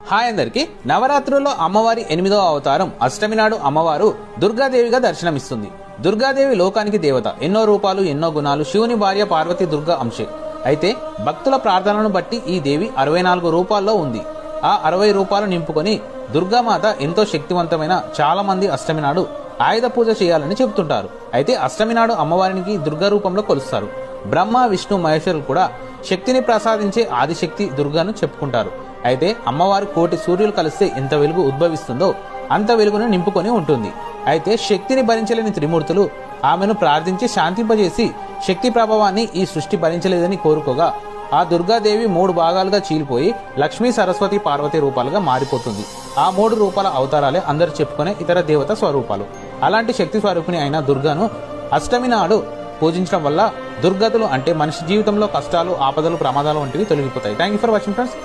Hi అందరికీ. నవరాత్రుల్లో అమ్మవారి ఎనిమిదవ అవతారం అష్టమి నాడు అమ్మవారు దుర్గాదేవిగా దర్శనమిస్తుంది. దుర్గాదేవి లోకానికి దేవత. ఎన్నో రూపాలు ఎన్నో గుణాలు శివుని భార్య పార్వతి దుర్గా అంశే. అయితే భక్తుల ప్రార్థనను బట్టి ఈ దేవి అరవై నాలుగు రూపాల్లో ఉంది. ఆ అరవై రూపాలు నింపుకొని దుర్గామాత ఎంతో శక్తివంతమైన చాలా మంది అష్టమి నాడు ఆయుధ పూజ చేయాలని చెబుతుంటారు. అయితే అష్టమి నాడు అమ్మవారికి దుర్గా రూపంలో కొలుస్తారు. బ్రహ్మ విష్ణు మహేశ్వరులు కూడా శక్తిని ప్రసాదించే ఆదిశక్తి దుర్గాను చెప్పుకుంటారు. అయితే అమ్మవారి కోటి సూర్యులు కలిస్తే ఎంత వెలుగు ఉద్భవిస్తుందో అంత వెలుగును నింపుకొని ఉంటుంది. అయితే శక్తిని భరించలేని త్రిమూర్తులు ఆమెను ప్రార్థించి శాంతింపజేసి శక్తి ప్రభావాన్ని ఈ సృష్టి భరించలేదని కోరుకోగా ఆ దుర్గాదేవి మూడు భాగాలుగా చీలిపోయి లక్ష్మీ సరస్వతి పార్వతి రూపాలుగా మారిపోతుంది. ఆ మూడు రూపాల అవతారాలే అందరు చెప్పుకునే ఇతర దేవత స్వరూపాలు. అలాంటి శక్తి స్వరూపిణి అయిన దుర్గాను అష్టమి నాడు పూజించడం వల్ల దుర్గతులు అంటే మనిషి జీవితంలో కష్టాలు ఆపదలు ప్రమాదాలు వంటివి తొలగిపోతాయి. Thank you for watching friends